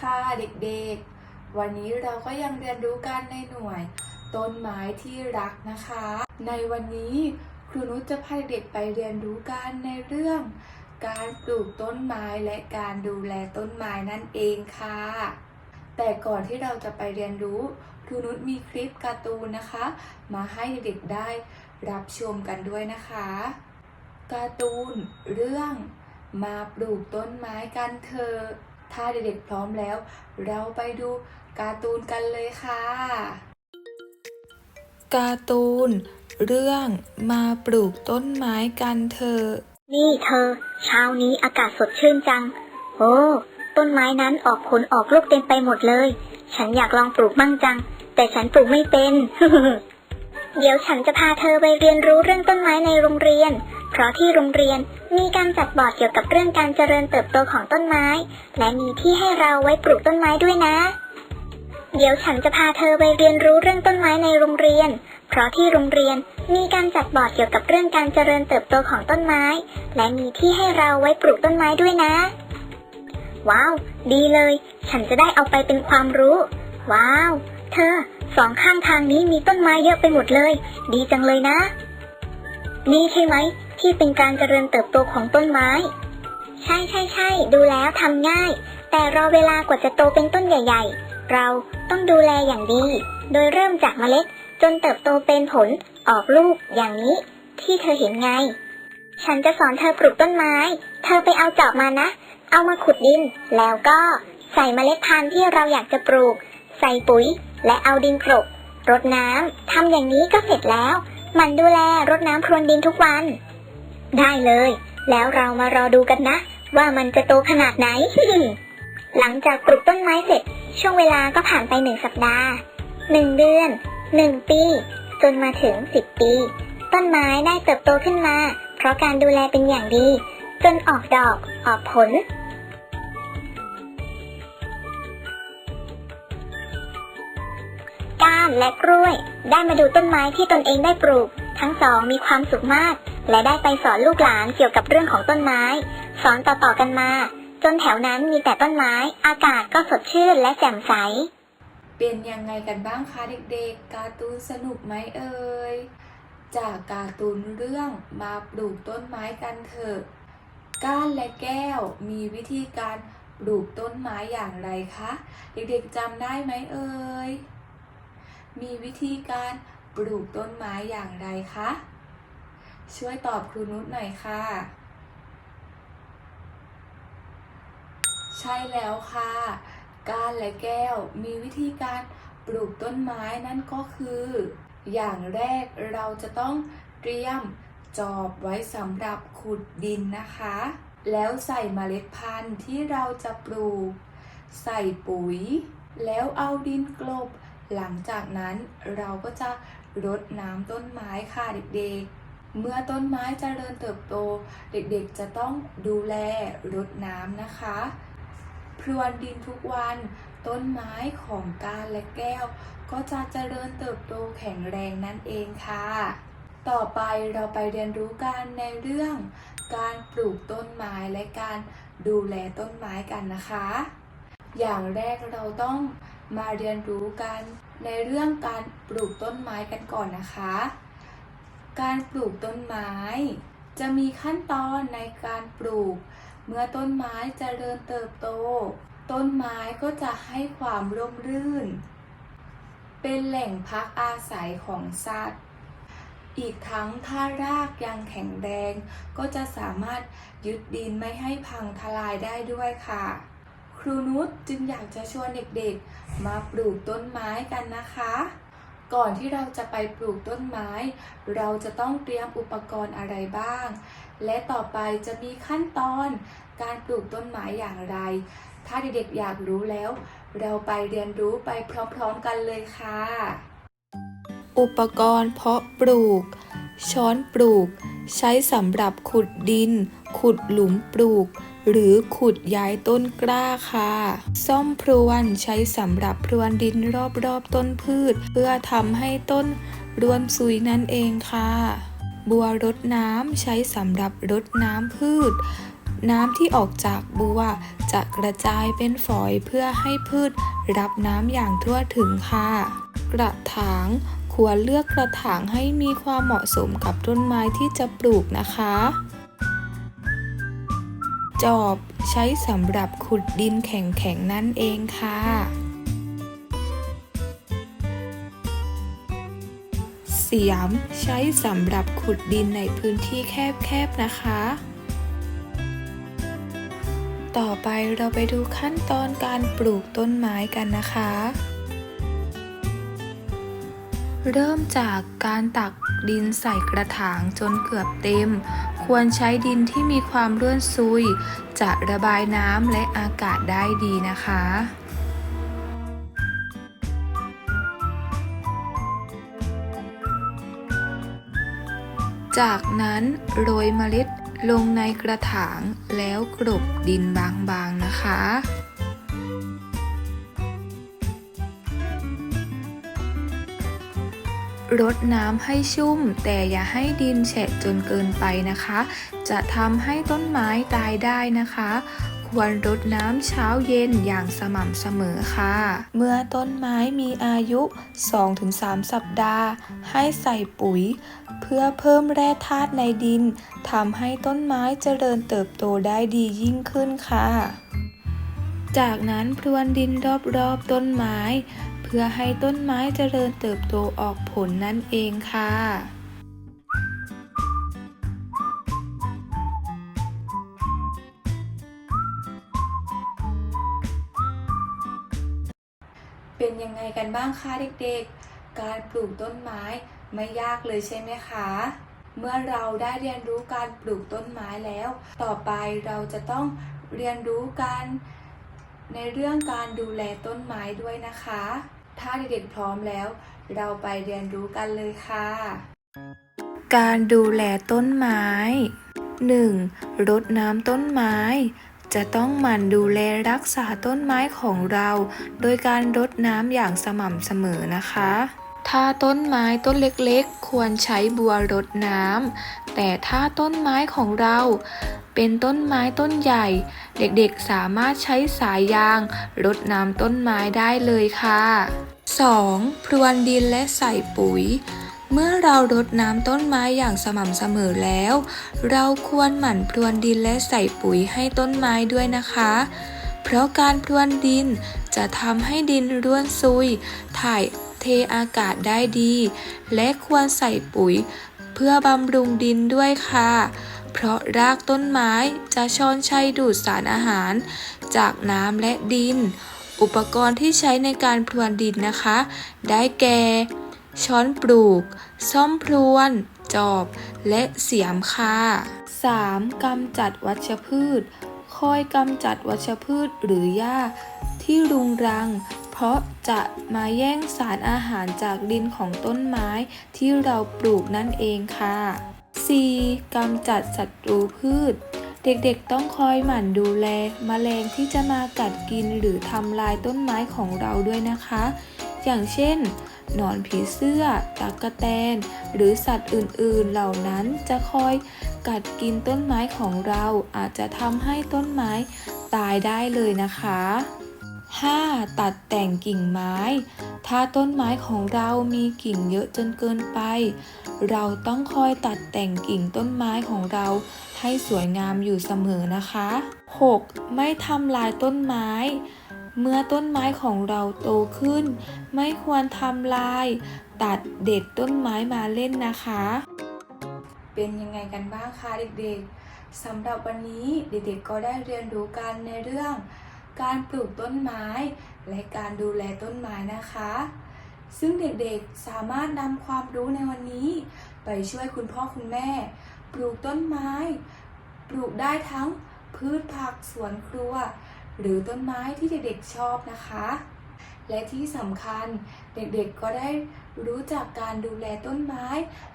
ค่ะเด็กๆ วันนี้เราก็ยังเรียนรู้กันในหน่วย ต้นไม้ที่รักนะคะ ในวันนี้ครูนุชจะพาเด็กไปเรียนรู้กันในเรื่อง การปลูกต้นไม้และการดูแลต้นไม้นั่นเองค่ะ แต่ก่อนที่เราจะไปเรียนรู้ครูนุชมีคลิปการ์ตูนนะคะ มาให้เด็กได้รับชมกันด้วยนะคะการ์ตูนเรื่องมาปลูกต้นไม้กันเถอะ ถ้าเด็กๆพร้อมแล้ว เราไปดูการ์ตูนกันเลยค่ะ การ์ตูน เรื่องมาปลูกต้นไม้กันเถอะนี่เธอ เช้านี้อากาศสดชื่นจัง โอ้ ต้นไม้นั้นออกผลออกลูกเต็มไปหมดเลย ฉันอยากลองปลูกมั่งจัง แต่ฉันปลูกไม่เป็น เดี๋ยวฉันจะพาเธอไปเรียนรู้เรื่องต้นไม้ในโรงเรียน เพราะที่โรงเรียนมีการจัดบอร์ดเกี่ยวกับเรื่องการเจริญเติบโตของต้นไม้ และมีที่ให้เราไว้ปลูกต้นไม้ด้วยนะ เดี๋ยวฉันจะพาเธอไปเรียนรู้เรื่องต้นไม้ในโรงเรียน เพราะที่โรงเรียนมีการจัดบอร์ดเกี่ยวกับเรื่องการเจริญเติบโตของต้นไม้ และมีที่ให้เราไว้ปลูกต้นไม้ด้วยนะ ว้าว ดีเลย ฉันจะได้เอาไปเป็นความรู้ ว้าว เธอ สองข้างทางนี้มีต้นไม้เยอะไปหมดเลย ดีจังเลยนะ นี่ใช่ไหม ที่เป็นการเจริญเติบโตของต้นไม้ ใช่ใช่ใช่ดูแล้วทำง่าย แต่รอเวลากว่าจะโตเป็นต้นใหญ่ ๆ เราต้องดูแลอย่างดี โดยเริ่มจากเมล็ด จนเติบโตเป็นผล ออกลูกอย่างนี้ ที่เธอเห็นไง ฉันจะสอนเธอปลูกต้นไม้ เธอไปเอาจอบมานะ เอามาขุดดิน แล้วก็ใส่เมล็ดพันธุ์ที่เราอยากจะปลูก ใส่ปุ๋ย และเอาดินกลบรดน้ำทำอย่างนี้ก็เสร็จแล้ว มันดูแลรดน้ำพรวนดินทุกวัน ได้เลย แล้วเรามารอดูกันนะ ว่ามันจะโตขนาดไหน หลังจากปลูกต้นไม้เสร็จ ช่วงเวลาก็ผ่านไปหนึ่งสัปดาห์หนึ่งเดือนหนึ่งปีจนมาถึงสิบปี ต้นไม้ได้เติบโตขึ้นมา เพราะการดูแลเป็นอย่างดี จนออกดอกออกผลานและกล้วย ได้มาดูต้นไม้ที่ตนเองได้ปลูก ทั้งสองมีความสุขมาก และได้ไปสอนลูกหลานเกี่ยวกับเรื่องของต้นไม้ สอนต่อๆกันมา จนแถวนั้นมีแต่ต้นไม้ อากาศก็สดชื่นและแจ่มใส เป็นยังไงกันบ้างคะเด็กๆ การ์ตูนสนุกไหมเอ่ย จากการ์ตูนเรื่องมาปลูกต้นไม้กันเถอะ ก้านและแก้วมีวิธีการปลูกต้นไม้อย่างไรคะ เด็กๆจำได้ไหมเอ่ย มีวิธีการปลูกต้นไม้อย่างไรคะ ช่วยตอบครูนุชหน่อยค่ะ ใช่แล้วค่ะก้านและแก้วมีวิธีการปลูกต้นไม้นั่นก็คือ อย่างแรกเราจะต้องเตรียมจอบไว้สำหรับขุดดินนะคะ แล้วใส่เมล็ดพันธุ์ที่เราจะปลูก ใส่ปุ๋ย แล้วเอาดินกลบ หลังจากนั้นเราก็จะรดน้ำต้นไม้ค่ะเด็กๆ เมื่อต้นไม้เจริญเติบโต เด็กๆจะต้องดูแลรดน้ำนะคะ พรวนดินทุกวันต้นไม้ของการและแก้ว ก็จะเจริญเติบโตแข็งแรงนั่นเองค่ะ ต่อไปเราไปเรียนรู้กันในเรื่อง การปลูกต้นไม้และการดูแลต้นไม้กันนะคะ อย่างแรกเราต้อง มาเรียนรู้กันในเรื่องการปลูกต้นไม้กันก่อนนะคะ การปลูกต้นไม้ จะมีขั้นตอนในการปลูก เมื่อต้นไม้เจริญเติบโต ต้นไม้ก็จะให้ความร่มรื่น เป็นแหล่งพักอาศัยของสัตว์ อีกทั้งถ้ารากยังแข็งแรง ก็จะสามารถยึดดินไม่ให้พังทลายได้ด้วยค่ะ ครูนุชจึงอยากจะชวนเด็กๆ มาปลูกต้นไม้กันนะคะ ก่อนที่เราจะไปปลูกต้นไม้ เราจะต้องเตรียมอุปกรณ์อะไรบ้าง และต่อไปจะมีขั้นตอนการปลูกต้นไม้อย่างไร ถ้าเด็กๆอยากรู้แล้ว เราไปเรียนรู้ไปพร้อมๆกันเลยค่ะ อุปกรณ์เพาะปลูก ช้อนปลูก ใช้สำหรับขุดดิน ขุดหลุมปลูก หรือขุดย้ายต้นกล้าค่ะ ซ่อมพรวนใช้สำหรับพรวนดินรอบๆต้นพืช เพื่อทำให้ต้นรวนซุยนั่นเองค่ะ บัวรดน้ำใช้สำหรับรดน้ำพืช น้ำที่ออกจากบัวจะกระจายเป็นฝอยเพื่อให้พืชรับน้ำอย่างทั่วถึงค่ะ กระถางควรเลือกกระถางให้มีความเหมาะสมกับต้นไม้ที่จะปลูกนะคะ จอบใช้สำหรับขุดดินแข็งๆนั่นเองค่ะ เสียมใช้สำหรับขุดดินในพื้นที่แคบๆนะคะ ต่อไปเราไปดูขั้นตอนการปลูกต้นไม้กันนะคะ เริ่มจากการตักดินใส่กระถางจนเกือบเต็ม ควรใช้ดินที่มีความร่วนซุย จะระบายน้ำและอากาศได้ดีนะคะจากนั้นโรยเมล็ดลงในกระถางแล้วกรบดินบางๆนะคะ รดน้ำให้ชุ่ม แต่อย่าให้ดินแฉะจนเกินไปนะคะ จะทำให้ต้นไม้ตายได้นะคะ ควรรดน้ำเช้าเย็นอย่างสม่ำเสมอค่ะ เมื่อต้นไม้มีอายุ 2-3 สัปดาห์ ให้ใส่ปุ๋ย เพื่อเพิ่มแร่ธาตุในดินทำให้ต้นไม้เจริญเติบโตได้ดียิ่งขึ้นค่ะ จากนั้นพรวนดินรอบๆต้นไม้ พื่อให้ต้นไม้เจริญเติบโตออกผลนั่นเองค่ะ เป็นยังไงกันบ้างคะเด็กๆ การปลูกต้นไม้ไม่ยากเลยใช่ไหมคะเมื่อเราได้เรียนรู้การปลูกต้นไม้แล้ว ต่อไปเราจะต้องเรียนรู้การในเรื่องการดูแลต้นไม้ด้วยนะคะ ถ้าเด็กๆพร้อมแล้ว เราไปเรียนรู้กันเลยค่ะ การดูแลต้นไม้ 1. รดน้ำต้นไม้ จะต้องหมั่นดูแลรักษาต้นไม้ของเรา โดยการรดน้ำอย่างสม่ำเสมอนะคะ ถ้าต้นไม้ต้นเล็กๆ ควรใช้บัวรดน้ำแต่ถ้าต้นไม้ของเรา เป็นต้นไม้ต้นใหญ่ เด็กๆสามารถใช้สายยางรดน้ำต้นไม้ได้เลยค่ะ 2. พรวนดินและใส่ปุ๋ย เมื่อเรารดน้ำต้นไม้อย่างสม่ำเสมอแล้ว เราควรหมั่นพรวนดินและใส่ปุ๋ยให้ต้นไม้ด้วยนะคะ เพราะการพรวนดินจะทำให้ดินร่วนซุย ถ่ายเทอากาศได้ดี และควรใส่ปุ๋ย เพื่อบำรุงดินด้วยค่ะ เพราะรากต้นไม้จะช้อนชัยดูดสารอาหาร จากน้ำและดิน อุปกรณ์ที่ใช้ในการพรวนดินนะคะ ได้แก่ ช้อนปลูก ซ่อมพรวน จอบ และเสียมค่ะ 3. กำจัดวัชพืช คอยกำจัดวัชพืชหรือหญ้าที่รุงรัง เพราะจะมาแย่งสารอาหารจากดินของต้นไม้ที่เราปลูกนั่นเองค่ะ 4. กำจัดศัตรูพืช เด็กๆต้องคอยหมั่นดูแลแมลงที่จะมากัดกินหรือทำลายต้นไม้ของเราด้วยนะคะ อย่างเช่น หนอนผีเสื้อตากแตน หรือสัตว์อื่นๆ เหล่านั้นจะคอยกัดกินต้นไม้ของเราอาจจะทำให้ต้นไม้ตายได้เลยนะคะ 5. ตัดแต่งกิ่งไม้ ถ้าต้นไม้ของเรามีกิ่งเยอะจนเกินไป เราต้องคอยตัดแต่งกิ่งต้นไม้ของเราให้สวยงามอยู่เสมอนะคะ 6. ไม่ทำลายต้นไม้ เมื่อต้นไม้ของเราโตขึ้น ไม่ควรทำลาย ตัดเด็ดต้นไม้มาเล่นนะคะ เป็นยังไงกันบ้างคะเด็กๆสำหรับวันนี้เด็กๆก็ได้เรียนรู้กันในเรื่อง การปลูกต้นไม้ และการดูแลต้นไม้นะคะ ซึ่งเด็กๆสามารถนำความรู้ในวันนี้ ไปช่วยคุณพ่อคุณแม่ ปลูกต้นไม้ ปลูกได้ทั้งพืชผักสวนครัว หรือต้นไม้ที่เด็กๆชอบนะคะ และที่สำคัญเด็กๆก็ได้รู้จักการดูแลต้นไม้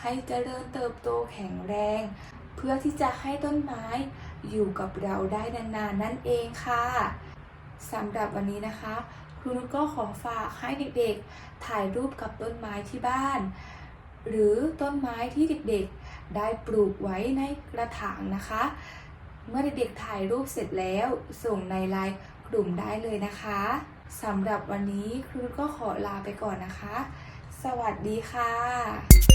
ให้เจริญเติบโตแข็งแรง เพื่อที่จะให้ต้นไม้อยู่กับเราได้นานๆนั่นเองค่ะ สำหรับวันนี้นะคะ ครูนุชก็ขอฝากให้เด็กๆ ถ่ายรูปกับต้นไม้ที่บ้าน หรือต้นไม้ที่เด็กๆ ได้ปลูกไว้ในกระถางนะคะ เมื่อเด็กๆถ่ายรูปเสร็จแล้วส่งในไลน์กลุ่มได้เลยนะคะสำหรับวันนี้ครูก็ขอลาไปก่อนนะคะ สวัสดีค่ะ